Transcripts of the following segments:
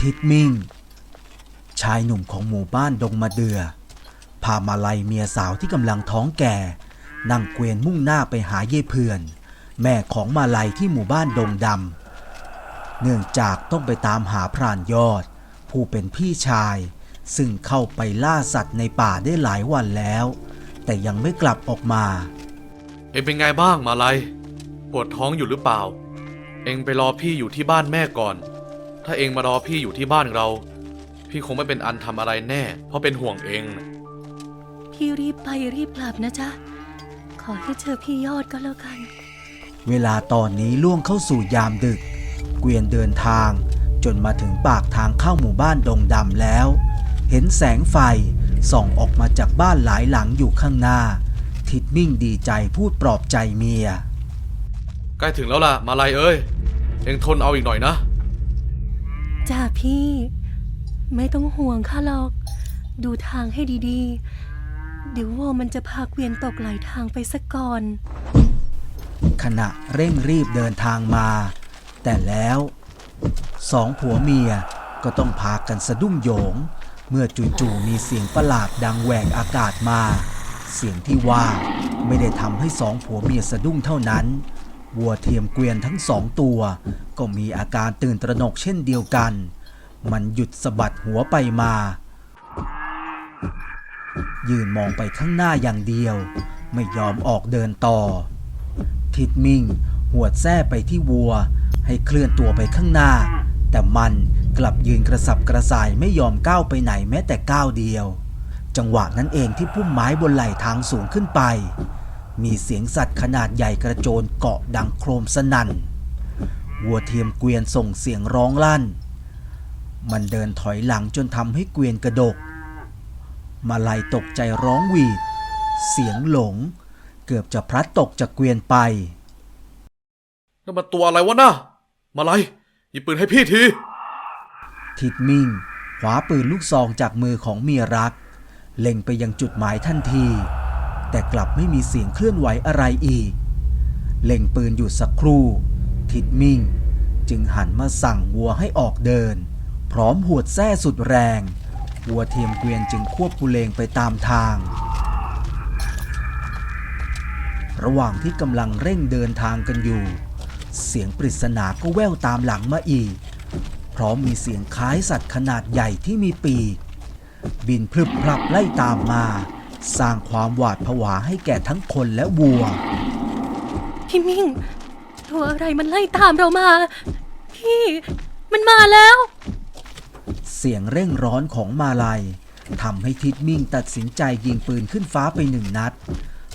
ทิดมิ่ง ชายหนุ่มของหมู่บ้านดงมาเดือ พามาลัยเมียสาวที่กำลังท้องแก่ นั่งเกวียนมุ่งหน้าไปหาเย่เพื่อน แม่ของมาลัยที่หมู่บ้านดงดำเนื่องจากต้องไปตามหาพรานยอด ผู้เป็นพี่ชาย ซึ่งเข้าไปล่าสัตว์ในป่าได้หลายวันแล้ว แต่ยังไม่กลับออกมา เอ็งเป็นไงบ้างมาลัยปวดท้องอยู่หรือเปล่า เอ็งไปรอพี่อยู่ที่บ้านแม่ก่อน ถ้าเองมารอพี่อยู่ที่บ้านเรา พี่คงไม่เป็นอันทำอะไรแน่ เพราะเป็นห่วงเองน่ะพี่รีบไปรีบกลับนะจ๊ะ ขอให้เจอพี่ยอดก็แล้วกัน เวลาตอนนี้ล่วงเข้าสู่ยามดึก เกวียนเดินทาง จนมาถึงปากทางเข้าหมู่บ้านดงดำแล้ว เห็นแสงไฟส่องออกมาจากบ้านหลายหลังอยู่ข้างหน้า ทิดมิ่งดีใจพูดปลอบใจเมีย ใกล้ถึงแล้วล่ะ มาลัยเอ้ย เองทนเอาอีกหน่อยนะ จ้าพี่ ไม่ต้องห่วงข้าหรอก ดูทางให้ดีๆ เดี๋ยววัวมันจะพาเกวียนตกไหลทางไปซะก่อน ขณะเร่งรีบเดินทางมา แต่แล้วสองผัวเมียก็ต้องพากันสะดุ้งโยง เมื่อจู่ๆมีเสียงประหลาดดังแหวกอากาศมา เสียงที่ว่าไม่ได้ทำให้สองผัวเมียสะดุ้งเท่านั้น วัวเทียมเกวียนทั้งสองตัว ก็มีอาการตื่นตระหนกเช่นเดียวกัน มันหยุดสะบัดหัวไปมา ยืนมองไปข้างหน้าอย่างเดียว ไม่ยอมออกเดินต่อ ทิดมิ่งหวดแส้ไปที่วัว ให้เคลื่อนตัวไปข้างหน้า แต่มันกลับยืนกระสับกระส่ายไม่ยอมก้าวไปไหนแม้แต่ก้าวเดียว จังหวะนั้นเองที่พุ่มไม้บนไหล่ทางสูงขึ้นไป มีเสียงสัตว์ขนาดใหญ่กระโจนเกาะดังโครมสนั่น วัวเทียมเกวียนส่งเสียงร้องลั่น มันเดินถอยหลังจนทำให้เกวียนกระดก มาลายตกใจร้องหวีด เสียงหลง เกือบจะพลัดตกจากเกวียนไปนั่นมันตัวอะไรวะน่ะมาลัยหยิบปืนให้พี่ทีทิดมิ่งคว้าปืนลูกซองจากมือของเมียรัก เล็งไปยังจุดหมายทันที แต่กลับไม่มีเสียงเคลื่อนไหวอะไรอีก เล็งปืนอยู่สักครู่ ทิดมิ่ง จึงหันมาสั่งวัวให้ออกเดิน พร้อมหวดแส้สุดแรง วัวเทียมเกวียนจึงควบกุเลงไปตามทาง ระหว่างที่กำลังเร่งเดินทางกันอยู่ เสียงปริศนาก็แว่วตามหลังมาอีก พร้อมมีเสียงคล้ายสัตว์ขนาดใหญ่ที่มีปีก บินพลึบพลับไล่ตามมา สร้างความหวาดผวาให้แก่ทั้งคนและวัว พี่มิ่ง ตัวอะไรมันไล่ตามเรามา พี่ มันมาแล้ว เสียงเร่งร้อนของมาลัยทำให้ทิดมิ่งตัดสินใจยิงปืนขึ้นฟ้าไปหนึ่งนัด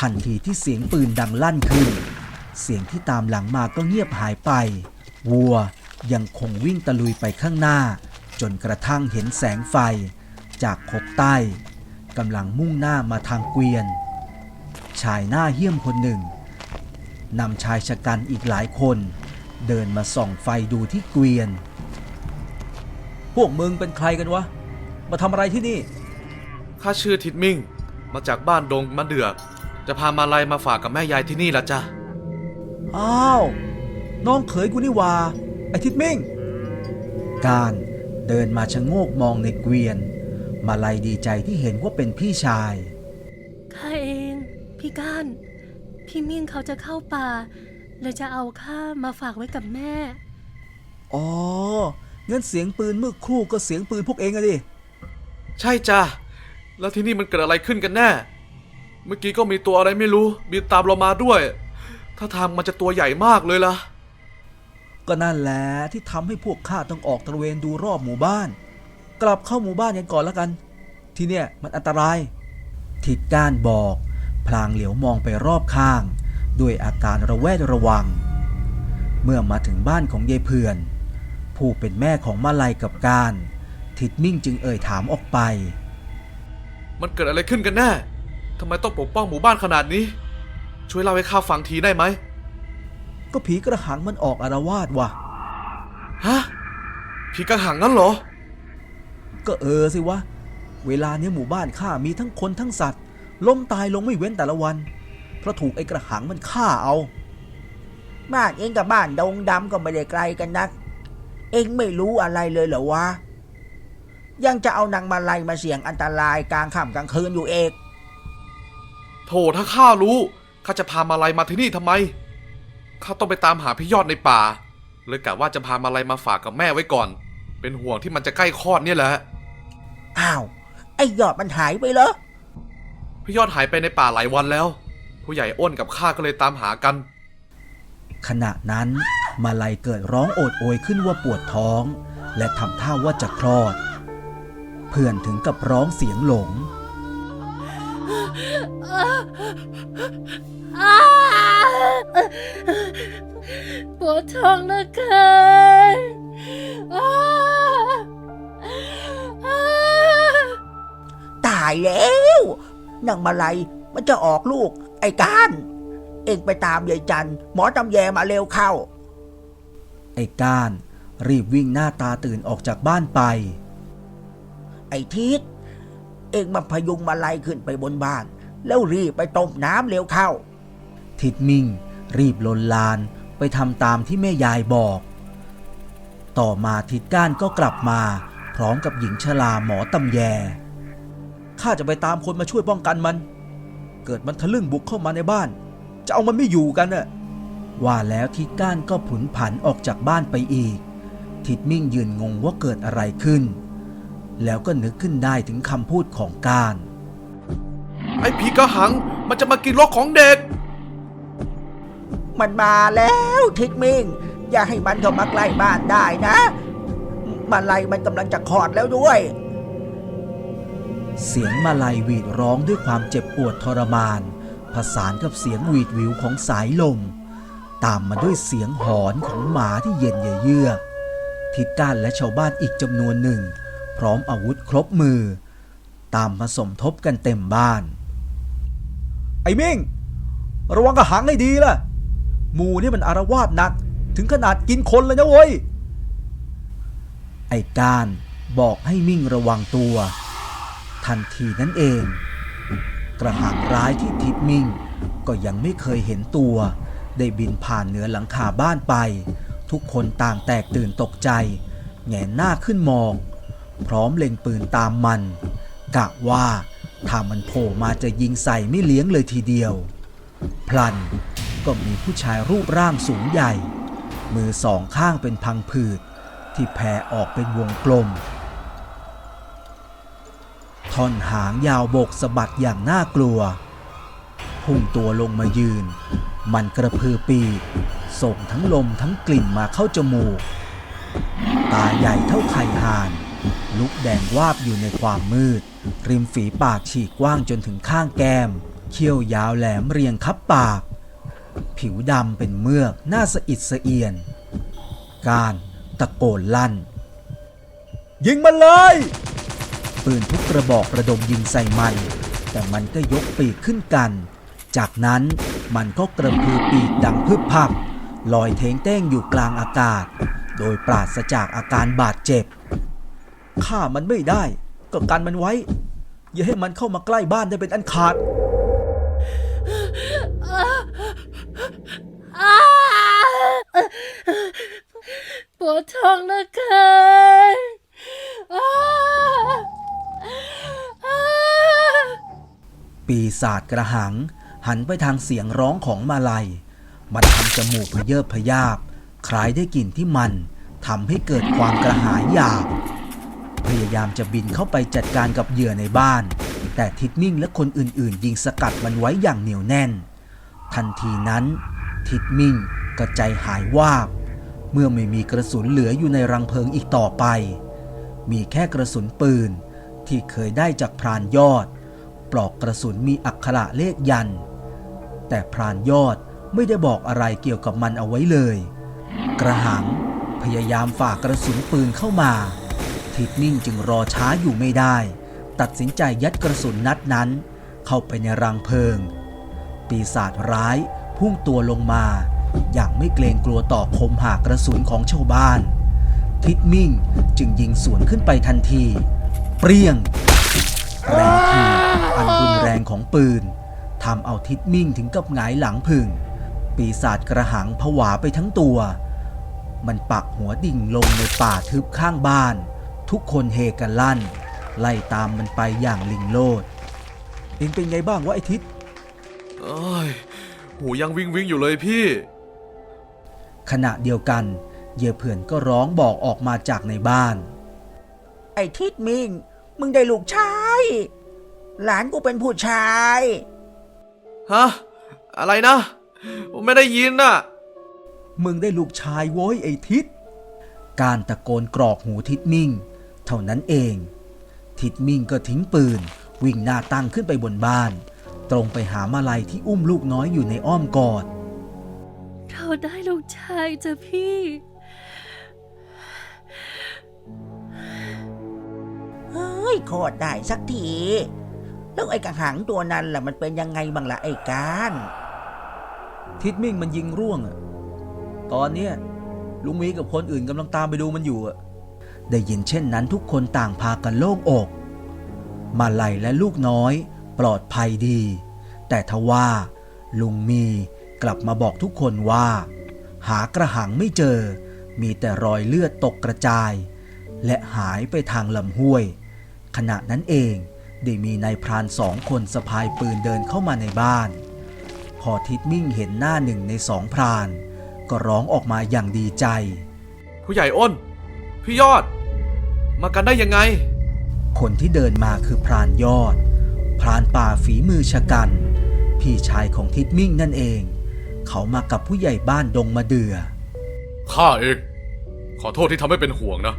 ทันทีที่เสียงปืนดังลั่นขึ้น เสียงที่ตามหลังมาก็เงียบหายไป วัวยังคงวิ่งตะลุยไปข้างหน้า จนกระทั่งเห็นแสงไฟ จากขบใต้ กำลังมุ่งหน้ามาทางเกวียน ชายหน้าเหี้ยมคนหนึ่งนำชายชะกันอีกหลายคน เดินมาส่องไฟดูที่เกวียน พวกมึงเป็นใครกันวะ มาทำอะไรที่นี่ ข้าชื่อทิดมิ่ง มาจากบ้านดงมะเดือก จะพามาลัยมาฝากกับแม่ยายที่นี่ละจ้ะ อ้าว น้องเขยกูนี่หว่า ไอทิดมิ่ง การเดินมาชะโงกมองในเกวียน มาลัยดีใจที่เห็นว่าเป็นพี่ชาย ข้าเอง พี่ก้าน พี่มิ่งเขาจะเข้าป่าเลยจะเอาข้ามาฝากไว้กับแม่ อ๋อ งั้นเสียงปืนเมื่อครู่ก็เสียงปืนพวกเองอะดิ ใช่จ้ะแล้วที่นี่มันเกิดอะไรขึ้นกันแน่ เมื่อกี้ก็มีตัวอะไรไม่รู้บินตามเรามาด้วย ถ้าทางมันจะตัวใหญ่มากเลยล่ะ ก็นั่นแหละที่ทำให้พวกข้าต้องออกตระเวนดูรอบหมู่บ้าน กลับเข้าหมู่บ้านกันก่อนแล้วกัน ที่เนี่ยมันอันตรายทิดก้านบอก พลางเหลียวมองไปรอบข้าง ด้วยอาการระแวดระวัง เมื่อมาถึงบ้านของยายเพื่อน ผู้เป็นแม่ของมาลัยกับการทิดมิ่งจึงเอ่ยถามออกไป มันเกิดอะไรขึ้นกันแน่ทำไมต้องปกป้องหมู่บ้านขนาดนี้ ช่วยเล่าให้ข้าฟังทีได้ไหม ก็ผีกระหังมันออกอารวาสว่ะ ฮะ ผีกระหังงั้นเหรอ ก็เออสิวะ เวลาเนี้ยหมู่บ้านข้ามีทั้งคนทั้งสัตว์ ล้มตายลงไม่เว้นแต่ละวัน เพราะถูกไอ้กระหังมันฆ่าเอา บ้านเองกับบ้านดงดำก็ไม่ได้ไกลกันนัก เองไม่รู้อะไรเลยเหรอวะ ยังจะเอานางมาลัยมาเสี่ยงอันตรายกลางค่ำกลางคืนอยู่เอกโถถ้าข้ารู้ข้าจะพามาลัยมาที่นี่ทำไมข้าต้องไปตามหาพี่ยอดในป่า เลยกะว่าจะพามาลัยมาฝากกับแม่ไว้ก่อน เป็นห่วงที่มันจะใกล้คลอดเนี่ยแหละ อ้าว ไอ้ยอดมันหายไปเหรอ พี่ยอดหายไปในป่าหลายวันแล้ว ผู้ใหญ่อ้นกับข้าก็เลยตามหากัน ขณะนั้น มาลัยเกิดร้องโอดโอยขึ้นว่าปวดท้อง และทำท่าว่าจะคลอด เพื่อนถึงกับร้องเสียงหลง ปวดท้องเหลือเกินอ้าอ้าายแล้วนางมาลัยมันจะออกลูก ไอ้การเองไปตามยายจันหมอตำแยมาเร็วเข้า ไอ้ก้าน รีบวิ่งหน้าตาตื่นออกจากบ้านไป ไอ้ทิศเองมาพยุงมาลัยขึ้นไปบนบ้าน แล้วรีบไปต้มน้ำเร็วเข้า ทิดมิ่ง รีบลนลานไปทำตามที่แม่ยายบอก ต่อมาทิดก้านก็กลับมา พร้อมกับหญิงชราหมอตำแย ข้าจะไปตามคนมาช่วยป้องกันมัน เกิดมันทะลึ่งบุกเข้ามาในบ้าน จะเอามันไม่อยู่กันน่ะว่าแล้วทิดก้านก็ผุนผันออกจากบ้านไปอีก ทิดมิ่งยืนงงว่าเกิดอะไรขึ้น แล้วก็นึกขึ้นได้ถึงคำพูดของก้าน ไอ้ผีกระหังมันจะมากินลกของเด็ก มันมาแล้วทิศมิงอย่าให้มันเข้ามาใกล้บ้านได้นะ มาลัยมันกำลังจะคลอดแล้วด้วย เสียงมาลัยหวีดร้องด้วยความเจ็บปวดทรมาน ผสานกับเสียงหวีดหวิวของสายลม ตามมาด้วยเสียงหอนของหมาที่เย็นเยือกทิดก้านและชาวบ้านอีกจำนวนหนึ่ง พร้อมอาวุธครบมือ ตามมาสมทบกันเต็มบ้าน ไอ้มิ่ง ระวังกระหังให้ดีล่ะ หมูนี่มันอารวาสหนัก ถึงขนาดกินคนเลยนะเว้ย ไอ้ก้านบอกให้มิ่งระวังตัว ทันทีนั้นเอง กระหังร้ายที่ทิดมิงก็ยังไม่เคยเห็นตัว ได้บินผ่านเหนือหลังคาบ้านไป ทุกคนต่างแตกตื่นตกใจ แงนหน้าขึ้นมอง พร้อมเล็งปืนตามมัน กะว่าถ้ามันโผล่มาจะยิงใส่ไม่เลี้ยงเลยทีเดียว พลันก็มีผู้ชายรูปร่างสูงใหญ่ มือสองข้างเป็นพังผืดที่แผ่ออกเป็นวงกลม ท่อนหางยาวโบกสะบัดอย่างน่ากลัว พุ่งตัวลงมายืน มันกระพือปีกส่งทั้งลมทั้งกลิ่นมาเข้าจมูก ตาใหญ่เท่าไข่ห่าน ลุกแดงวาบอยู่ในความมืด ริมฝีปากฉีกกว้างจนถึงข้างแก้ม เขี้ยวยาวแหลมเรียงคับปาก ผิวดำเป็นเมือกหน้าสะอิดสะเอียน การตะโกนลั่น ยิงมันเลย ปืนทุกกระบอกระดมยิงใส่มัน แต่มันก็ยกปีกขึ้นกัน จากนั้นมันก็กระพือปีกดังพึบพับลอยเทงเต้งอยู่กลางอากาศ โดยปราศจากอาการบาดเจ็บฆ่ามันไม่ได้ ก็กันมันไว้ อย่าให้มันเข้ามาใกล้บ้านได้เป็นอันขาดปวดท้องเหลือเกินอ้าอ้า ปีศาจกระหัง หันไปทางเสียงร้องของมาลัย มันทำจมูกพเยิบพยาบคล้ายได้กลิ่นที่มันทำให้เกิดความกระหายอยาก พยายามจะบินเข้าไปจัดการกับเหยื่อในบ้าน แต่ทิดมิ่งและคนอื่นๆ ยิงสกัดมันไว้อย่างเหนียวแน่น ทันทีนั้น ทิดมิ่งก็ใจหายวาบ เมื่อไม่มีกระสุนเหลืออยู่ในรังเพลิงอีกต่อไป มีแค่กระสุนปืนที่เคยได้จากพรานยอด ปลอกกระสุนมีอักขระเลขยัน แต่พรานยอดไม่ได้บอกอะไรเกี่ยวกับมันเอาไว้เลย กระหังพยายามฝากกระสุนปืนเข้ามา ทิดนิ่งจึงรอช้าอยู่ไม่ได้ ตัดสินใจยัดกระสุนนัดนั้น เข้าไปในรังเพลิง ปีศาจร้ายพุ่งตัวลงมา อย่างไม่เกรงกลัวต่อคมหากระสุนของชาวบ้าน ทิดมิ่งจึงยิงสวนขึ้นไปทันที เปรี้ยง แรงที อันรุนแรงของปืนทำเอาทิดมิ่งถึงกับหงายหลังพึ่ง ปีศาจกระหังผวาไปทั้งตัว มันปักหัวดิ่งลงในป่าทึบข้างบ้าน ทุทุกคนเฮกันลั่น ไล่ตามมันไปอย่างลิงโลด เองเป็นไงบ้างวะไอทิศเอ้ยหูยังวิงวิงอยู่เลยพี่ ขณะเดียวกันเหยื่อเผื่อนก็ร้องบอกออกมาจากในบ้าน ไอ้ทิดมิง มึงได้ลูกชาย หลานกูเป็นผู้ชาย ฮะ อะไรนะ ผมไม่ได้ยินน่ะ มึงได้ลูกชายโว้ยไอทิศ การตะโกนกรอกหูทิดมิ่ง เท่านั้นเอง ทิดมิ่งก็ทิ้งปืน วิ่งหน้าตั้งขึ้นไปบนบ้าน ตรงไปหามาลัยที่อุ้มลูกน้อยอยู่ในอ้อมกอด เราได้ลูกชายจ้ะพี่ เฮ้ยโคตรได้สักที แล้วไอ้กระหังตัวนั้นล่ะมันเป็นยังไงบ้างล่ะไอ้การทิดมิ่งมันยิงร่วงอะตอนเนี้ยลุงมีกับคนอื่นกำลังตามไปดูมันอยู่อะได้ยินเช่นนั้นทุกคนต่างพากันโล่งอก มาลัยและลูกน้อย ปลอดภัยดี แต่ทว่า ลุงมีกลับมาบอกทุกคนว่า หากระหังไม่เจอ มีแต่รอยเลือดตกกระจาย และหายไปทางลำห้วย ขณะนั้นเอง ได้มีนายพรานสองคนสะพายปืนเดินเข้ามาในบ้าน พอทิดมิ่งเห็นหน้าหนึ่งในสองพราน ก็ร้องออกมาอย่างดีใจ ผู้ใหญ่อ้น พี่ยอด มากันได้ยังไง คนที่เดินมาคือพรานยอด พรานป่าฝีมือชะกัน พี่ชายของทิดมิ่งนั่นเอง เขามากับผู้ใหญ่บ้านดงมาเดือข้าเอง ขอโทษที่ทำให้เป็นห่วงนะ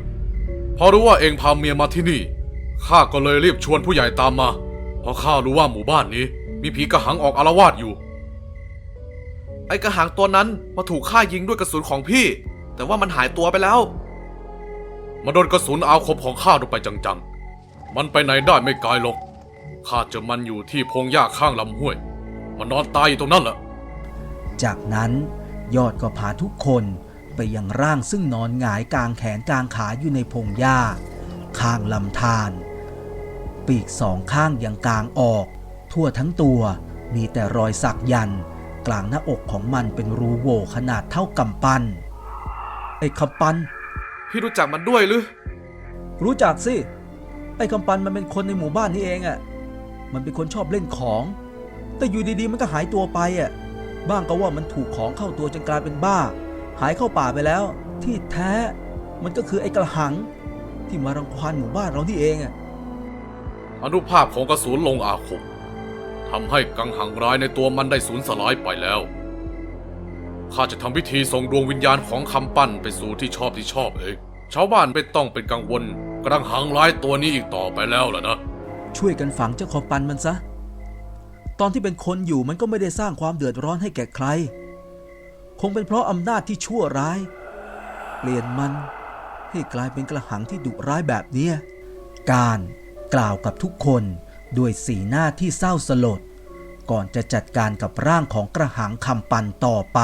พอรู้ว่าเองพาเมียมาที่นี่ ข้าก็เลยรีบชวนผู้ใหญ่ตามมา เพราะข้ารู้ว่าหมู่บ้านนี้ มีผีกระหังออกอารวาสอยู่ ไอ้กระหังตัวนั้นมาถูกข้ายิงด้วยกระสุนของพี่ แต่ว่ามันหายตัวไปแล้ว มาโดนกระสุนอาคมของข้าลงไปจังๆ มันไปไหนได้ไม่ไกลหรอก ข้าเจอมันอยู่ที่พงหญ้าข้างลำห้วย มันนอนตายอยู่ตรงนั้นแหละ จากนั้นยอดก็พาทุกคนไปยังร่างซึ่งนอนหงายกลางแขนกลางขาอยู่ในพงหญ้า ข้างลำธารปีกสองข้างยังกลางออก ทั่วทั้งตัวมีแต่รอยสักยันต์กลางหน้าอกของมันเป็นรูโหว่ขนาดเท่ากำปั้นไอ้คำปั้นพี่รู้จักมันด้วยหรือ รู้จักสิ ไอ้คำปันมันเป็นคนในหมู่บ้านนี่เองอะ่ะ มันเป็นคนชอบเล่นของ แต่อยู่ดีๆ มันก็หายตัวไปอะ่ะ บ้างก็ว่ามันถูกของเข้าตัวจนกลายเป็นบ้า หายเข้าป่าไปแล้ว ที่แท้ มันก็คือไอ้กระหัง ที่มารังควานหมู่บ้านเรานี่เองอะอนุภาพของกระสุนลงอาคมทำให้กังหังร้ายในตัวมันได้สูญสลายไปแล้วข้าจะทำพิธีส่งดวงวิญญาณของคำปั้นไปสู่ที่ชอบที่ชอบเองชาวบ้านไม่ต้องเป็นกังวลกระหังร้ายตัวนี้อีกต่อไปแล้วล่ะนะ ช่วยกันฝังเจ้าคอปันมันซะ ตอนที่เป็นคนอยู่มันก็ไม่ได้สร้างความเดือดร้อนให้แก่ใคร คงเป็นเพราะอำนาจที่ชั่วร้าย เปลี่ยนมัน ให้กลายเป็นกระหังที่ดุร้ายแบบเนี้ยการกล่าวกับทุกคนด้วยสีหน้าที่เศร้าสลด ก่อนจะจัดการกับร่างของกระหังคำปันต่อไป